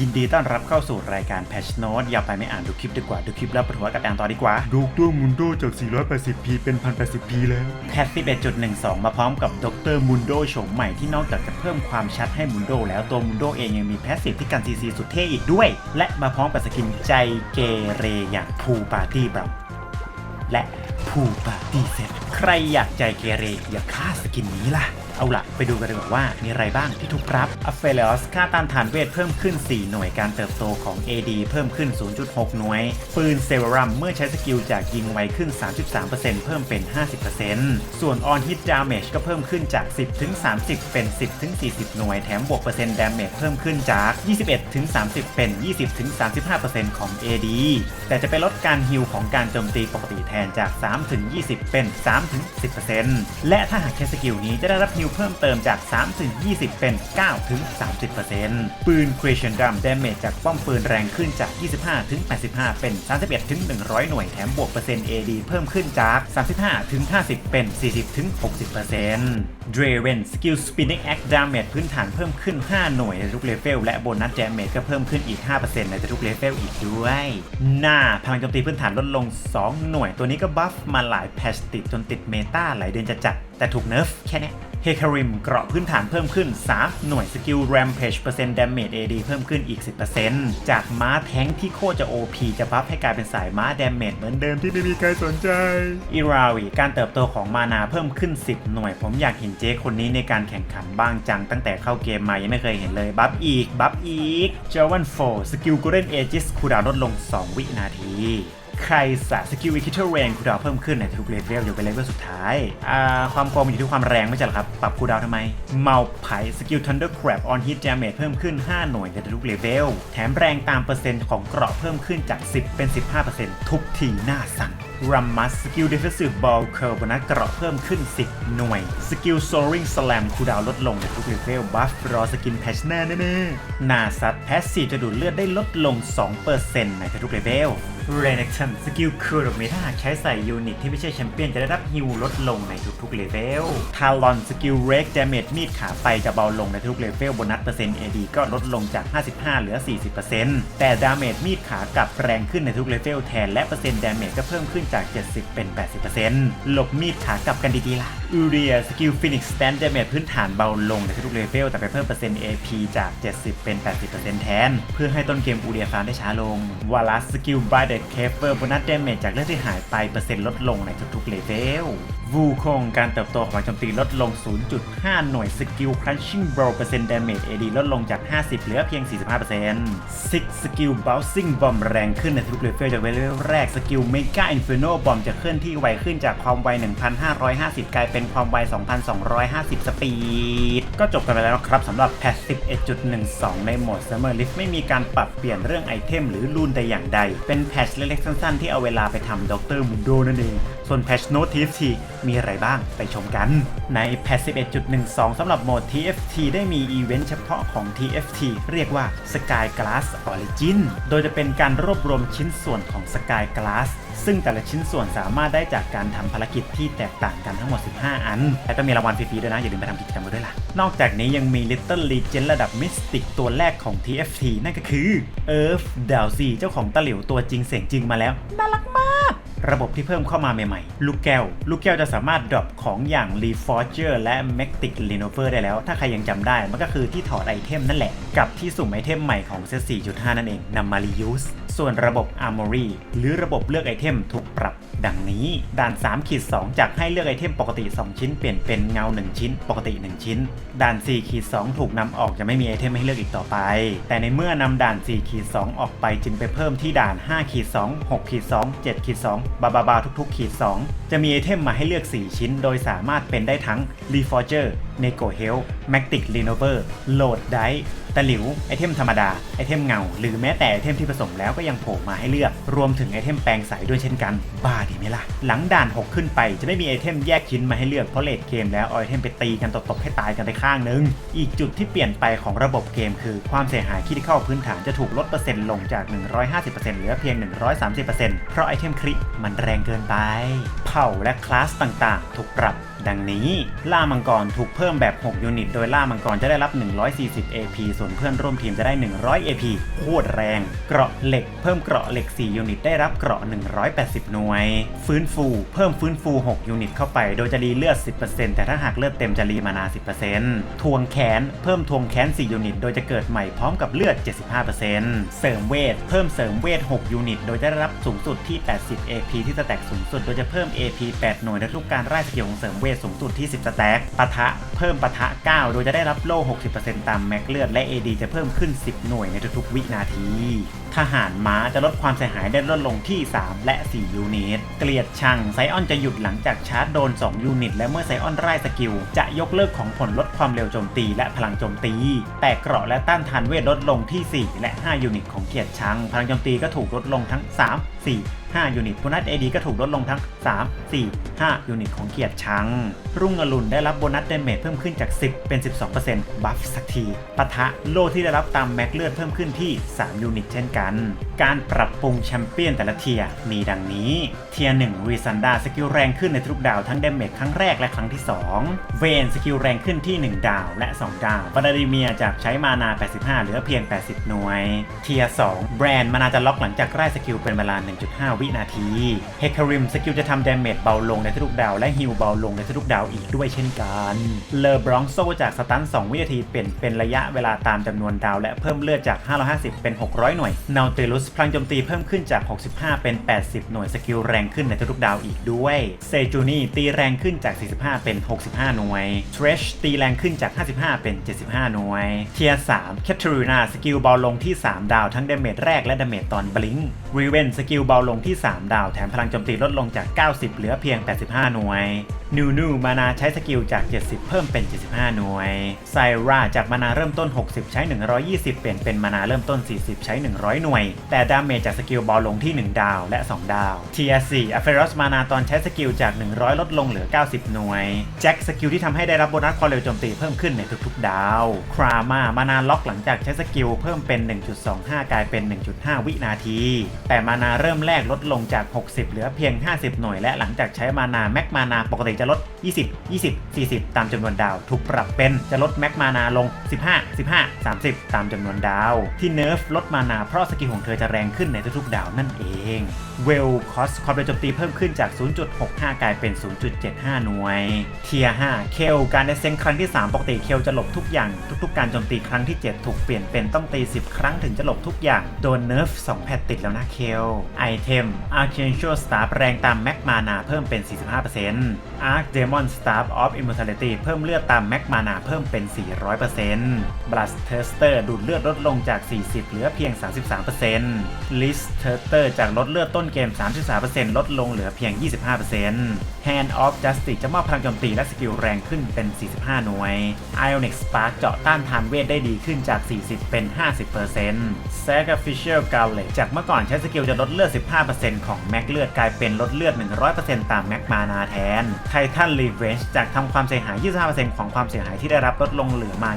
ยินดีต้อนรับเข้าสู่รายการ Patch Note อย่าไปไม่อ่านดูคลิปดีกว่า ดูคลิปแล้วปวดหัวกับอ่านต่อดีกว่าดรมุนโดจาก 480p เป็น 1080p แล้วแพท11.12 มาพร้อมกับดรมุนโดโฉมใหม่ที่นอกจากจะเพิ่มความชัดให้มุนโดแล้วตัวมุนโดเองยังมีแพสซีฟที่กัน CC สุดเท่อีกด้วย และมาพร้อมกับสกินใจเกเรอย่างพูปาร์ตี้บราและพูปาร์ตี้เซตใครอยากใจเกเรอย่าฆ่าสกินนี้ล่ะ เอาละไปดูกันดีกว่าว่ามีอะไรบ้างที่ถูกปรับอ p เฟล o สค่าต้านทานเวทเพิ่มขึ้น 4 หน่วยการเติบโตของ AD เพิ่มขึ้น 0.6 หน่วย ปืนเซเวรัมเมื่อใช้สกิลจากยิงไวขึ้น 33%เพิ่มเป็น 50%ส่วน On Hit Damage ก็เพิ่มขึ้นจาก 10ถึง30 เป็น 10ถึง40 หน่วย แถมบวกเปอร์เซ็นต์ Damage เพิ่มขึ้นจาก 21ถึง30 เป็น 20ถึง35%ของ AD แต่จะไปลดการฮิลของการโจมตีปกติแทนจาก3ถึง20 เป็น3ถึง10%และถ้าหากใช้สกิลนี้จะได้รับฮิลเพิ่มเติมจาก 3 ถึง 20 เป็น 9 ถึง 30%ปืน Creation Drum Damage จากป้อมปืนแรงขึ้นจาก 25 ถึง 85 เป็น 31 ถึง 100 หน่วยแถมบวกเปอร์เซ็นต์ AD เพิ่มขึ้นจาก 35 ถึง 50 เป็น 40 ถึง 60% Draven Skill Spinning Axe Damage พื้นฐานเพิ่มขึ้น 5 หน่วยในทุกเลเวลและโบนัส Damage ก็เพิ่มขึ้นอีก 5%ในทุกเลเวลอีกด้วย หน้าพลังโจมตีพื้นฐานลดลง 2 หน่วยตัวนี้ก็บัฟมาหลายแพชติดจนติดเมตาหลายเดือนจะจัดแต่ถูกเนิร์ฟแค่นี้ เฮคาริมเกราะพื้นฐานเพิ่มขึ้น 3 หน่วยสกิล Rampage เปอร์เซ็นต์ Damage AD เพิ่มขึ้นอีก 10%จากม้าแท้งที่โคตรจะ OP จะบัฟให้กลายเป็นสายม้า Damage เหมือนเดิมที่ไม่มีใครสนใจอิราวีการเติบโตของมานาเพิ่มขึ้น 10 หน่วย ผมอยากเห็นเจ๊คนนี้ในการแข่งขันบ้างจัง ตั้งแต่เข้าเกมมายังไม่เคยเห็นเลยบัฟอีกบัฟอีกเจวันโฟสกิล Golden Aegis คูดาวลดลง 2 วินาที ใครสะสกิลวิคิเทอร์แรงคูดาวเพิ่มขึ้นในทุกเลเวลอยู่เป็นเลเวลสุดท้ายอ่าความโกงมันอยู่ที่ความแรงไม่ใช่หรอครับ ปรับคูดาวทำไม เมาไผ่สกิล Thunder Crab on hit damage เพิ่มขึ้น 5 หน่วยในทุกเลเวล แถมแรงตามเปอร์เซ็นต์ของเกราะเพิ่มขึ้นจาก 10 เป็น 15%ทุกทีหน้าสั่นรัมมัสสกิล Defensive Ball Curl บนัสเกราะเพิ่มขึ้น 10 หน่วย สกิล Soaring Slam คูดาวลดลงในทุกเลเวลบัฟรอสกินแพชหน้าแน่ๆนาซัตแพสซีจะดูดเลือดได้ลดลง 2%ในทุกเลเวลเรเน c ชันสกิลคูลไม่ถ้าหากใช้ใส่ยูนิตที่ไม่ใช่แชมเปี้ยนจะได้รับฮิวลดลงในทุกๆเลเวลทารอนสกิลเรกเดเมจมีดขาไปจะเบาลงในทุกเลเวลโบนัสเปอร์เซ็นต์ AD ก็ลดลงจาก 55 เหลือ 40%แต่ดาเมจมีดขากลับแรงขึ้นในทุกเลเวลแทนและเปอร์เซ็นต์ดาเมจก็เพิ่มขึ้นจาก 70 เป็น 80%หลบมีดขากลับกันดีๆล่ะ อูเรียสกิลฟินิกสแตนเดเมจพื้นฐานเบาลงในทุกเลเวลแต่ไปเพิ่มเปอร์เซ็นต์ AP จาก 70 เป็น 80%แทน เพื่อให้ต้นเกมอูเรียฟาร์มได้ช้าลงวาลัสสกิลบายเดดเคเฟอร์โบนัสเดเมจจากเลือดที่หายไปเปอร์เซ็นต์ลดลงในทุก เลเวลวูคงการเติบโตของโจมตีลดลง 0.5 หน่วยสกิล Crunching Blow เปอร์เซ็นต์ Damage AD ลดลงจาก 50 เหลือเพียง 45% Six สกิล Bouncing Bomb แรงขึ้นในทุกเลเวลจากเลเวลแรกสกิล Mega Inferno Bomb จะเคลื่อนที่ไวขึ้นจากความไว 1,550 กลายเป็นความไว 2,250 สปีด ก็จบกันไปแล้วนะครับสำหรับแพท11.12 ในโหมด Summer Lift ไม่มีการปรับเปลี่ยนเรื่องไอเทมหรือรูนใดอย่างใด เป็นแพทเล็กๆสั้นๆ ที่เอาเวลาไปทำด็อกเตอร์มุนโดนั่นเอง ส่วนแพทโน้ต TFT มีอะไรบ้างไปชมกัน ในแพท11.12 สำหรับโหมด TFT ได้มีอีเวนต์เฉพาะของ TFT เรียกว่า Sky Glass Origin โดยจะเป็นการรวบรวมชิ้นส่วนของ Sky Glass ซึ่งแต่ละชิ้นส่วนสามารถได้จากการทำภารกิจที่แตกต่างกันทั้งหมด 15 อัน และก็มีรางวัลฟรีๆด้วยนะ อย่าลืมไปทำกิจกรรมกันด้วยล่ะ นอกจากนี้ยังมี Little Legend ระดับมิสติกตัวแรกของ TFT นั่นก็คือ Earth d a l s y เจ้าของตะหลิวตัวจริงเสียงจริงมาแล้ว น่ารักมาก ระบบที่เพิ่มเข้ามาใหม่ๆ ลูกแก้ว ลูกแก้วจะสามารถดรอปของอย่าง Reforger และ m a g t i c Renover ได้แล้ว ถ้าใครยังจำได้ มันก็คือที่ถอดไอเทมนั่นแหละ กับที่สุ่มไอเทมใหม่ของเซต4.5 นั่นเองนำมา reuse ส่วนระบบ Armory หรือระบบเลือกไอเทมถูกปรับดังนี้ ด่าน3ขีด2จากให้เลือกไอเทมปกติ 2 ชิ้นเปลี่ยนเป็นเงา 1 ชิ้น ปกติ 1 ชิ้น ด่าน4ขีด2ถูกนำออกจะไม่มีไอเทมให้เลือกอีกต่อไป แต่ในเมื่อนำด่าน4ขีด2ออกไปจึงไปเพิ่มที่ด่าน5ขีด2 6ขีด2 7ขีด2บาบาบาทุกๆขีด2จะมีไอเทมมาให้เลือก 4 ชิ้น โดยสามารถเป็นได้ทั้ง Reforger Nego Health Magtic Renover Load Dice ตะหลิว ไอเทมธรรมดา ไอเทมเงา หรือแม้แต่ไอเทมที่ผสมแล้วก็ยังโผล่มาให้เลือก รวมถึงไอเทมแปลงใสด้วยเช่นกัน บ้าดีไหมล่ะ หลังด่าน 6 ขึ้นไปจะไม่มีไอเทมแยกชิ้นมาให้เลือก เพราะเลดเกมแล้วไอเทมไปตีกันตบๆให้ตายกันไปข้างนึง อีกจุดที่เปลี่ยนไปของระบบเกมคือความเสียหายที่เข้าพื้นฐานจะถูกลดเปอร์เซ็นต์ลงจาก 150%เหลือเพียง 130%เพราะไอเทมคริมันแรงเกินไป เผ่าและคลาสต่างๆ ถูกปรับ ดังนี้ ล่ามังกรถูกเพิ่มพิ่มแบบ 6 ยูนิต โดยล่ามังกรจะได้รับ 140 AP ส่วนเพื่อนร่วมทีมจะได้ 100 AP โคตรแรง เกราะเหล็ก เพิ่มเกราะเหล็ก 4 ยูนิต ได้รับเกราะ 180 หน่วย ฟื้นฟู เพิ่มฟื้นฟู 6 ยูนิต เข้าไป โดยจะรีเลือด 10%แต่ถ้าหากเลือดเต็มจะรีมานา 10%ทวงแขน เพิ่มทวงแขน 4 ยูนิต โดยจะเกิดใหม่พร้อมกับเลือด 75%เสริมเวท เพิ่มเสริมเวท 6 ยูนิต โดยจะได้รับสูงสุดที่ 80 AP ที่สแต็กสูงสุด โดยจะเพิ่ม AP 8 หน่วยในทุกการไล่สกิลของเสริมเวทสูงสุดที่ 10 สแต็กปะทะเพิ่มปะทะ 9 โดยจะได้รับโล่ 60%ตามแม็กเลือด และ AD จะเพิ่มขึ้น 10 หน่วยในทุกๆวินาที ทหารม้าจะลดความเสียหายได้ลดลงที่ 3 และ 4 ยูนิต เกลียดชังไซออนจะหยุดหลังจากชาร์จโดน 2 ยูนิต และเมื่อไซออนไล่สกิล จะยกเลิกของผลลดความเร็วโจมตีและพลังโจมตี แต่เกราะและต้านทานเวทลดลงที่ 4 และ 5 ยูนิตของเกียร์ชัง พลังโจมตีก็ถูกลดลงทั้ง 3 4 5 ยูนิต โบนัส AD ก็ถูกลดลงทั้ง 3 4 5 ยูนิตของเกียรติชัง รุ่งอรุณได้รับโบนัสเดเมจเพิ่มขึ้นจาก 10 เป็น 12%บัฟสักทีปะทะโลที่ได้รับตามแม็กเลือดเพิ่มขึ้นที่ 3 ยูนิต เช่นกัน การปรับปรุงแชมเปี้ยนแต่ละเทียมีดังนี้ เทียร์1รีซันดาสกิลแรงขึ้นในทุกดาวทั้งเดเมจครั้งแรกและครั้งที่ 2 เวนสกิลแรงขึ้นที่ 1 ดาวและ 2 ดาววาลาดิเมียจากใช้มานา 85 เหลือเพียง 80 หน่วย เทียร์2แบรนด์มานาจะล็อกหลังจากไล่สกิลเป็นเวลา 1.5 วินาที เฮคาริมสกิลจะทำดาเมจเบาลงในทุกดาว และฮิลเบาลงในทุกดาวอีกด้วยเช่นกัน เลอบรองโซจากสตัน 2 วินาทีเปลี่ยนเป็นระยะเวลาตามจำนวนดาว และเพิ่มเลือดจาก 550 เป็น 600 หน่วย นา u เตลุสพลังโจมตีเพิ่มขึ้นจาก 65 เป็น 80 หน่วยสกิลแรงขึ้นในทุกดาวอีกด้วย เซจูนี่ตีแรงขึ้นจาก 45 เป็น 65 หน่วยเทรชตีแรงขึ้นจาก 55 เป็น 75 หน่วย เทีย3แคทเธอรีนาสกิลเบาลงที่ 3 ดาวทั้งดาเมจแรกและดาเมจตอนบลิงรีเวนสกิลเบาลงที่3 ดาวแถมพลังโจมตีลดลงจาก 90 เหลือเพียง 85 หน่วยนูนูมานาใช้สกิลจาก 70 เพิ่มเป็น 75 หน่วยไซราจากมานาเริ่มต้น 60 ใช้ 120 เปลี่ยนเป็นมานาเริ่มต้น 40 ใช้ 100 หน่วย แต่ดาเมจจากสกิลบาลลงที่ 1 ดาวและ 2 ดาว t ทีย4อเฟรอสมานาตอนใช้สกิลจาก 100 ลดลงเหลือ 90 หน่วย แจ็คสกิลที่ทำให้ได้รับโบนัสความเร็วโจมตีเพิ่มขึ้นในทุกๆ ดาว ครามามานาล็อกหลังจากใช้สกิลเพิ่มเป็น 1.25 กลายเป็น 1.5 วินาที แต่มานาเริ่มแรกลดลงจาก 60 เหลือเพียง 50 หน่วย และหลังจากใช้มานาแม็กมานาปกติจะลด 20 20 40 ตามจำนวนดาว ถูกปรับเป็นจะลดแม็กมานาลง 15 15 30 ตามจำนวนดาว ที่เนิร์ฟลดมานาเพราะสกิลของเธอจะแรงขึ้นในทุกๆดาวนั่นเองเวลคอสความเร็วโจมตีเพิ่มขึ้นจาก 0.65 กลายเป็น 0.75 หน่วย เทีย5เคลการได้เซนครั้งที่ 3 ปกติเคลจะหลบทุกอย่าง ทุกๆ การโจมตีครั้งที่ 7 ถูกเปลี่ยนเป็นต้องตี 10 ครั้งถึงจะหลบทุกอย่าง โดนเนิร์ฟ 2 แพทติดแล้วนะเคลไอเทม Archangel Staff แรงตามแม็กมานาเพิ่มเป็น 45% Arc Demon Staff of Immortality เพิ่มเลือดตามแม็กมานาเพิ่มเป็น 400% Blast Thirster ดูดเลือดลดลงจาก 40 เหลือเพียง 33% List Thirster จากลดเลือดต้นเกม 33%ลดลงเหลือเพียง 25% Hand of Justice จะมอบพลังโจมตีและสกิลแรงขึ้นเป็น 45 หน่วย Ionic Spark เจาะต้านทานเวทได้ดีขึ้นจาก 40 เป็น 50% Sacrificial Gauntlet จากเมื่อก่อนใช้สกิลจะลดเลือด 15%ของแม็กเลือดกลายเป็นลดเลือด 100%ตามแม็กมานาแทน Titan Revenge จากทำความเสียหาย 25%ของความเสียหายที่ได้รับลดลงเหลือมา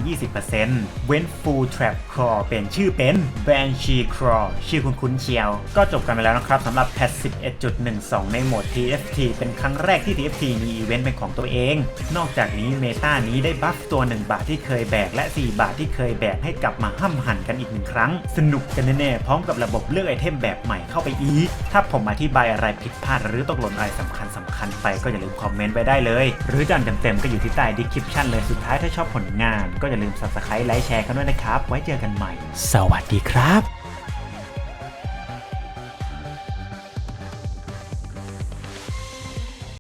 20%เว้น Full Trap Claw เปลี่ยนชื่อเป็น Banshee Claw ชื่อคุณคุ้นเชียว ก็จบกันไปแล้วนะครับสำหรับแพท11.12 ในโหมด TFT เป็นครั้งแรกที่ TFT มีอีเวนต์เป็นของตัวเอง นอกจากนี้เมตานี้ได้บัฟตัว 1 บาทที่เคยแบก และ 4 บาทที่เคยแบกให้กลับมาห้ำหันกันอีกหนึ่งครั้ง สนุกกันแน่ๆพร้อมกับระบบเลือกไอเทมแบบใหม่เข้าไปอีก ถ้าผมอธิบายอะไรผิดพลาดหรือตกหล่นอะไรสำคัญสำคัญๆไปก็อย่าลืมคอมเมนต์ไปได้เลย หรือจานเต็มๆก็อยู่ที่ใต้ดีคริปชั่นเลยสุดท้ายถ้าชอบผลงาน ก็อย่าลืม subscribe ไลค์แชร์กันด้วยนะครับ ไว้เจอกันใหม่ สวัสดีครับ